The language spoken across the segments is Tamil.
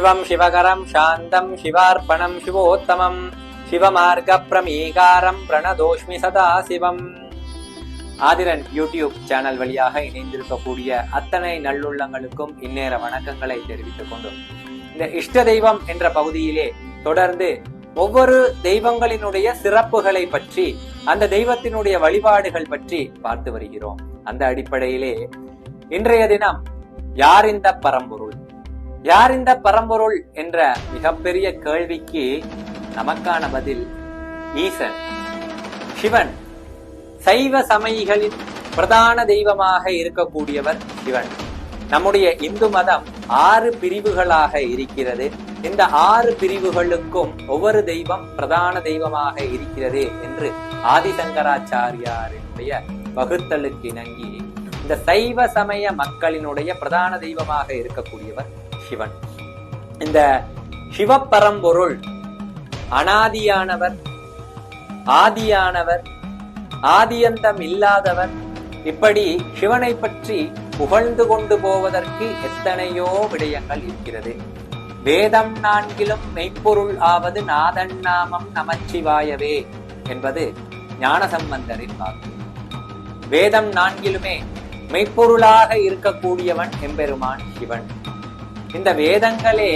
ஓம் சிவம் சிவகரம் சாந்தம் சிவார்ப்பணம் சிவோத்தமம் சிவமார்க்க பிரமீகாரம் பிரணதோஷ்மி சதா சிவம் ஆதிரன் யூடியூப் சேனல் வழியாக இணைந்திருக்கக்கூடிய அத்தனை நல்லுள்ளங்களுக்கும் இந்நேர வணக்கங்களை தெரிவித்துக் கொண்டும். இந்த இஷ்ட தெய்வம் என்ற பகுதியிலே தொடர்ந்து ஒவ்வொரு தெய்வங்களினுடைய சிறப்புகளை பற்றி அந்த தெய்வத்தினுடைய வழிபாடுகள் பற்றி பார்த்து வருகிறோம். அந்த அடிப்படையிலே இன்றைய தினம் யார் இந்த பரம்பொருள்? யார் இந்த பரம்பொருள் என்ற மிகப்பெரிய கேள்விக்கு நமக்கான பதில் ஈசன். சிவன். சைவ சமயிகளின் பிரதான தெய்வமாக இருக்கக்கூடியவர் சிவன். நம்முடைய இந்து மதம் ஆறு பிரிவுகளாக இருக்கிறது. இந்த ஆறு பிரிவுகளுக்கும் ஒவ்வொரு தெய்வம் பிரதான தெய்வமாக இருக்கிறது என்று ஆதிசங்கராச்சாரியாரினுடைய வகுத்தலுக்கு இணங்கி இந்த சைவ சமய மக்களினுடைய பிரதான தெய்வமாக இருக்கக்கூடியவர் சிவன். இந்த சிவப்பரம்பொருள் அனாதியானவர் ஆதியானவர் ஆதியந்தம் இல்லாதவர் இப்படி சிவனை பற்றி புகழ்ந்து கொண்டு போவதற்கு எத்தனையோ விடயங்கள் இருக்கிறது. வேதம் நான்கிலும் மெய்ப்பொருள் ஆவது நாதன் நாமம் நமச்சிவாயவே என்பது ஞானசம்பந்தரின் வாக்கு. வேதம் நான்கிலுமே மெய்ப்பொருளாக இருக்கக்கூடியவன் எம்பெருமான் சிவன். இந்த வேதங்களே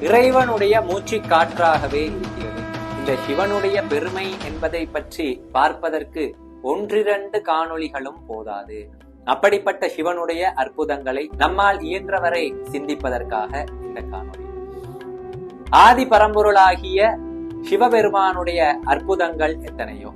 இறைவனுடைய மூச்சு காற்றாகவே இருக்கிறது. இந்த சிவனுடைய பெருமை என்பதை பற்றி பார்ப்பதற்கு ஒன்றிரண்டு காணொளிகளும் போதாது. அப்படிப்பட்ட சிவனுடைய அற்புதங்களை நம்மால் இயன்றவரை சிந்திப்பதற்காக இந்த காணொளி. ஆதி பரம்பொருளாகிய சிவபெருமானுடைய அற்புதங்கள் எத்தனையோ?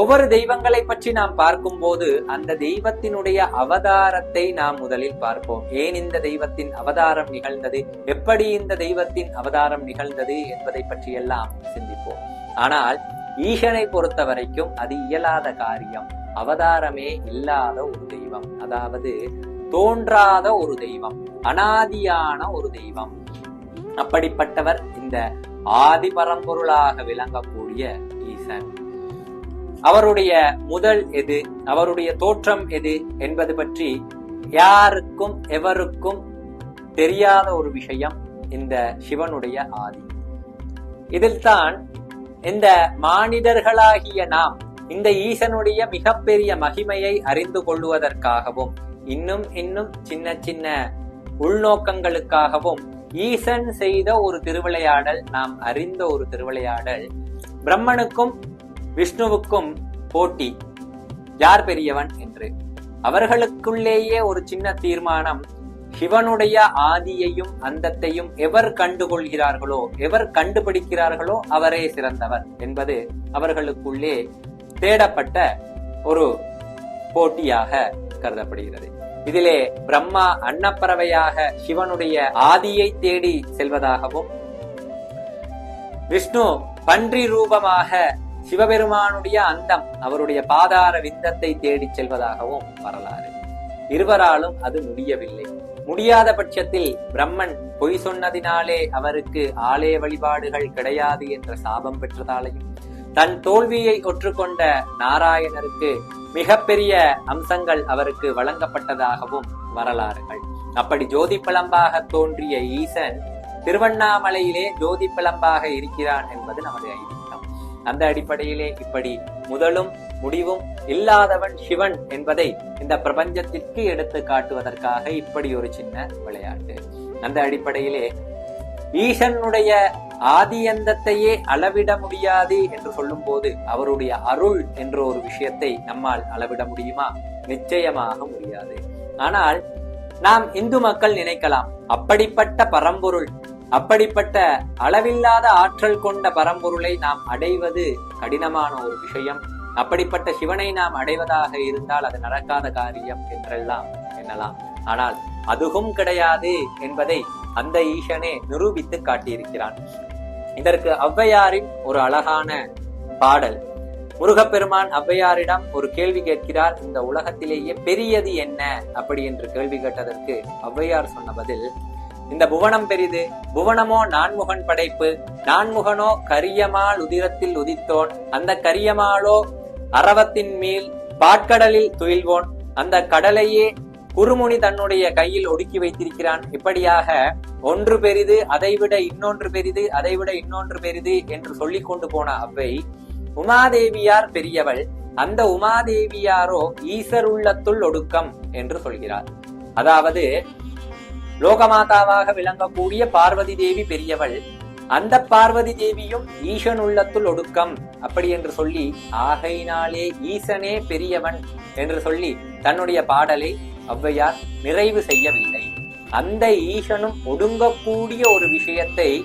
ஒவ்வொரு தெய்வங்களை பற்றி நாம் பார்க்கும்போது அந்த தெய்வத்தினுடைய அவதாரத்தை நாம் முதலில் பார்ப்போம். ஏன் இந்த தெய்வத்தின் அவதாரம் நிகழ்ந்தது? எப்படி இந்த தெய்வத்தின் அவதாரம் நிகழ்ந்தது என்பதை பற்றியெல்லாம் சிந்திப்போம். ஆனால் ஈசனை பொறுத்த வரைக்கும் அது இயலாத காரியம். அவதாரமே இல்லாத ஒரு தெய்வம். அதாவது தோன்றாத ஒரு தெய்வம். அனாதியான ஒரு தெய்வம். அப்படிப்பட்டவர் இந்த ஆதி பரம்பொருளாக விளங்கக்கூடிய ஈசன். அவருடைய முதல் எது அவருடைய தோற்றம் எது என்பது பற்றி யாருக்கும் எவருக்கும் தெரியாத ஒரு விஷயம் இந்த சிவனுடைய ஆதி. இதில்தான் இந்த மானிடர்களாகிய நாம் இந்த ஈசனுடைய மிகப்பெரிய மகிமையை அறிந்து கொள்வதற்காகவும் இன்னும் இன்னும் சின்ன சின்ன உள்நோக்கங்களுக்காகவும் ஈசன் செய்த ஒரு திருவிளையாடல் நாம் அறிந்த ஒரு திருவிளையாடல் பிரம்மனுக்கும் விஷ்ணுவுக்கும் போட்டி யார் பெரியவன் என்று. அவர்களுக்குள்ளேயே ஒரு சின்ன தீர்மானம் சிவனுடைய ஆதியையும் அந்தத்தையும் எவர் கண்டுகொள்கிறார்களோ எவர் கண்டுபிடிக்கிறார்களோ அவரே சிறந்தவர் என்பது அவர்களுக்குள்ளே தேடப்பட்ட ஒரு போட்டியாக கருதப்படுகிறது. இதிலே பிரம்மா அன்னப்பறவையாக சிவனுடைய ஆதியை தேடி செல்வதாகவும் விஷ்ணு பன்றி ரூபமாக சிவபெருமானுடைய அந்தம் அவருடைய பாதார விந்தத்தை தேடிச் செல்வதாகவும் வரலாறு. இருவராலும் அது முடியவில்லை. முடியாத பட்சத்தில் பிரம்மன் பொய் சொன்னதினாலே அவருக்கு ஆலய வழிபாடுகள் கிடையாது என்ற சாபம் பெற்றதாலையும் தன் தோல்வியை ஒற்றுக்கொண்ட நாராயணருக்கு மிகப்பெரிய அம்சங்கள் அவருக்கு வழங்கப்பட்டதாகவும் வரலாறுகள். அப்படி ஜோதி பிளம்பாக தோன்றிய ஈசன் திருவண்ணாமலையிலே ஜோதி பிளம்பாக இருக்கிறான் என்பது நமது ஐதீகம். அந்த அடிப்படையிலே இப்படி முதலும் முடிவும் இல்லாதவன் சிவன் என்பதை இந்த பிரபஞ்சத்திற்கு எடுத்து காட்டுவதற்காக இப்படி ஒரு சின்ன விளையாட்டு. அந்த அடிப்படையிலே ஈசனுடைய ஆதியந்தத்தையே அளவிட முடியாது என்று சொல்லும் போது அவருடைய அருள் என்ற ஒரு விஷயத்தை நம்மால் அளவிட முடியுமா? நிச்சயமாக முடியாது. ஆனால் நாம் இந்து மக்கள் நினைக்கலாம் அப்படிப்பட்ட பரம்பொருள் அப்படிப்பட்ட அளவில்லாத ஆற்றல் கொண்ட பரம்பொருளை நாம் அடைவது கடினமான ஒரு விஷயம். அப்படிப்பட்ட சிவனை நாம் அடைவதாக இருந்தால் அது நடக்காத காரியம் என்றெல்லாம் எண்ணலாம். ஆனால் அதுவும் கிடையாது என்பதை அந்த ஈசனே நிரூபித்து காட்டியிருக்கிறான். இதற்கு ஔவையாரின் ஒரு அழகான பாடல். முருகப்பெருமான் ஔவையாரிடம் ஒரு கேள்வி கேட்கிறார். இந்த உலகத்திலேயே பெரியது என்ன? அப்படி என்று கேள்வி கேட்டதற்கு ஔவையார் சொன்ன பதில் இந்த புவனம் பெரிது. புவனமோ நான்முகன் படைப்பு. நான்முகனோ கரியமால் உதிரத்தில் உதித்தோன். அந்த கரியமாளோ அரவத்தின் மேல் பாட்கடலில் துயில்வோன். அந்த கடலையே குருமுனி தன்னுடைய கையில் ஒடுக்கி வைத்திருக்கிறான். இப்படியாக ஒன்று பெரிது அதைவிட இன்னொன்று பெரிது அதைவிட இன்னொன்று பெரிது என்று சொல்லி கொண்டு போன அவ்வை உமாதேவியார் பெரியவள் அந்த உமாதேவியாரோ ஈசருள்ளத்துள் ஒடுக்கம் என்று சொல்கிறார். அதாவது லோகமாதாவாக விளங்கக்கூடிய பார்வதி தேவி பெரியவள் அந்த பார்வதி தேவியும் ஈசன் உள்ளத்துள் ஒடுக்கம். அப்படி என்று சொல்லி ஆகையினாலே ஈசனே பெரியவன் என்று சொல்லி தன்னுடைய பாடலை ஔவையார் நிறைவு செய்யவில்லை. அந்த ஈசனும் ஒடுங்கக்கூடிய ஒரு விஷயத்தை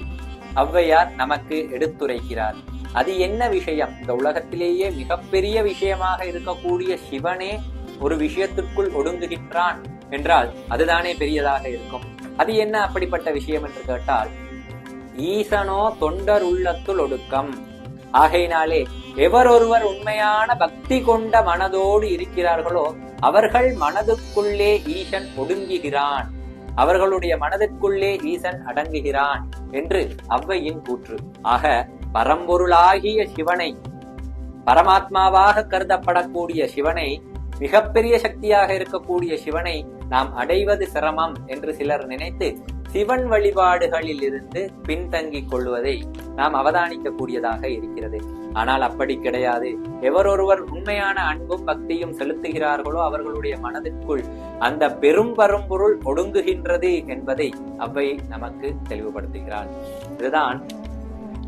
ஔவையார் நமக்கு எடுத்துரைக்கிறார். அது என்ன விஷயம்? இந்த உலகத்திலேயே மிகப்பெரிய விஷயமாக இருக்கக்கூடிய சிவனே ஒரு விஷயத்திற்குள் ஒடுங்குகின்றான். என்றால் அதுதானே பெரியதாக இருக்கும். அது என்ன அப்படிப்பட்ட விஷயம் என்று கேட்டால் ஈசனோ தொண்டர் உள்ளத்துள் ஒடுக்கம். ஆகையினாலே எவரொருவர் உண்மையான பக்தி கொண்ட மனதோடு இருக்கிறார்களோ அவர்கள் மனதுக்குள்ளே ஈசன் ஒடுங்குகிறான். அவர்களுடைய மனதுக்குள்ளே ஈசன் அடங்குகிறான் என்று அவ்வையின் கூற்று. ஆக பரம்பொருளாகிய சிவனை பரமாத்மாவாக கருதப்படக்கூடிய சிவனை மிகப்பெரிய சக்தியாக இருக்கக்கூடிய சிவனை நாம் அடைவது சிரமம் என்று சிலர் நினைத்து சிவன் வழிபாடுகளில் இருந்து பின்தங்கிக் கொள்வதை நாம் அவதானிக்க கூடியதாக இருக்கிறது. ஆனால் அப்படி கிடையாது. எவரொருவர் உண்மையான அன்பும் பக்தியும் செலுத்துகிறார்களோ அவர்களுடைய மனதிற்குள் அந்த பெரும் பரும்பொருள் ஒடுங்குகின்றது என்பதை அவை நமக்கு தெளிவுபடுத்துகிறார் இதுதான்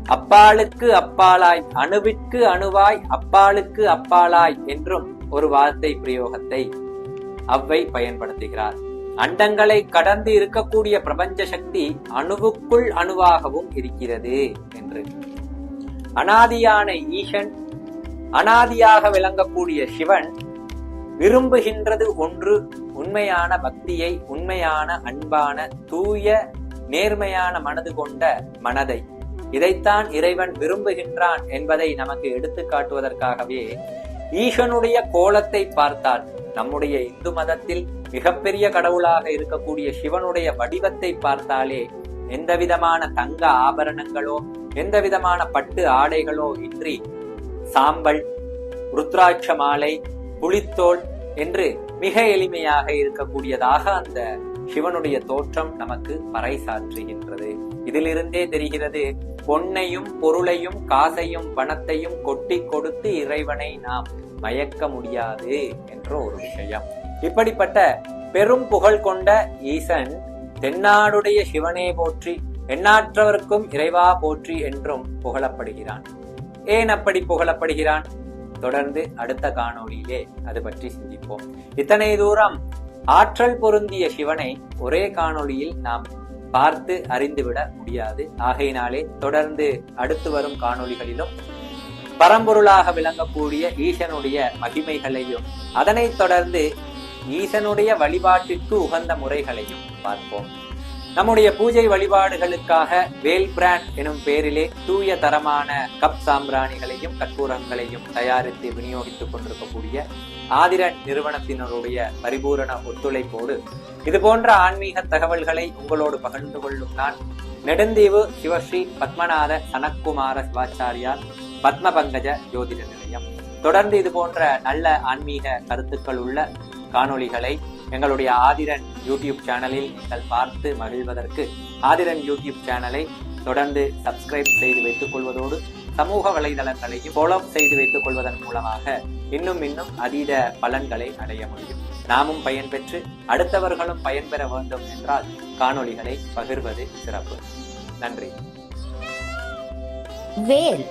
அப்பாளுக்கு அப்பாலாய் அணுவிற்கு அணுவாய் அப்பாளுக்கு அப்பாலாய் என்றும் ஒரு வார்த்தை பிரயோகத்தை அவ்வை பயன்படுத்துகிறார். அண்டங்களை கடந்து இருக்கக்கூடிய பிரபஞ்ச சக்தி அணுவுக்குள் அணுவாகவும் இருக்கிறது என்று. அனாதியான ஈசன் அனாதியாக விளங்கக்கூடிய சிவன் விரும்புகின்றது ஒன்று உண்மையான பக்தியை உண்மையான அன்பான தூய நேர்மையான மனது கொண்ட மனதை. இதைத்தான் இறைவன் விரும்புகின்றான் என்பதை நமக்கு எடுத்து காட்டுவதற்காகவே ஈசனுடைய கோலத்தை பார்த்தால் நம்முடைய இந்து மதத்தில் மிகப்பெரிய கடவுளாக இருக்கக்கூடிய சிவனுடைய வடிவத்தை பார்த்தாலே எந்த விதமான தங்க ஆபரணங்களோ எந்த விதமான பட்டு ஆடைகளோ இன்றி சாம்பல் ருத்ராட்ச மாலை புளித்தோல் என்று மிக எளிமையாக இருக்கக்கூடியதாக அந்த சிவனுடைய தோற்றம் நமக்கு பறைசாற்றுகின்றது. இதிலிருந்தே தெரிகிறது பொன்னையும் பொருளையும் காசையும் பணத்தையும் கொட்டி கொடுத்து இறைவனை நாம் மயக்க முடியாது என்ற ஒரு விஷயம். இப்படிப்பட்ட பெரும் புகழ் கொண்ட ஈசன் தென்னாடுடைய சிவனே போற்றி எண்ணாற்றவர்க்கும் இறைவா போற்றி என்றும் புகழப்படுகிறான். ஏன் அப்படி புகழப்படுகிறான்? தொடர்ந்து அடுத்த காணொளியிலே அது பற்றி சிந்திப்போம். இத்தனை தூரம் ஆற்றல் பொருந்திய சிவனை ஒரே காணொளியில் நாம் பார்த்து அறிந்துவிட முடியாது. ஆகையினாலே தொடர்ந்து அடுத்து வரும் காணொளிகளிலும் பரம்பொருளாக விளங்கக்கூடிய ஈசனுடைய மகிமைகளையும் அதனைத் தொடர்ந்து ஈசனுடைய வழிபாட்டிற்கு உகந்த முறைகளையும் பார்ப்போம். நம்முடைய பூஜை வழிபாடுகளுக்காக வேல் பிராண்ட் எனும் பெயரிலே தூய தரமான கப் சாம்பிராணிகளையும் கற்பூரங்களையும் தயாரித்து விநியோகித்துக் கொண்டிருக்கக்கூடிய ஆதிரன் நிறுவனத்தினருடைய பரிபூரண ஒத்துழைப்போடு இது போன்ற ஆன்மீக தகவல்களை உங்களோடு பகிர்ந்து கொள்ளும் நான் நெடுந்தீவு சிவஸ்ரீ பத்மநாத சனக்குமார சிவாச்சாரியார் பத்மபங்கஜ ஜோதிட நிலையம். தொடர்ந்து இது போன்ற நல்ல ஆன்மீக கருத்துக்கள் உள்ள காணொளிகளை எங்களுடைய ஆதிரன் யூடியூப் சேனலில் நீங்கள் பார்த்து மகிழ்வதற்கு ஆதிரன் யூடியூப் சேனலை தொடர்ந்து சப்ஸ்கிரைப் செய்து வைத்துக் கொள்வதோடு சமூக வலைதளங்களையும் ஃபாலோ செய்து வைத்துக் கொள்வதன் மூலமாக இன்னும் இன்னும் அதீத பலன்களை அடைய முடியும். நாமும் பயன்பெற்று அடுத்தவர்களும் பயன்பெற வேண்டும் என்றால் காணொளிகளை பகிர்வது சிறப்பு. நன்றி. வேல்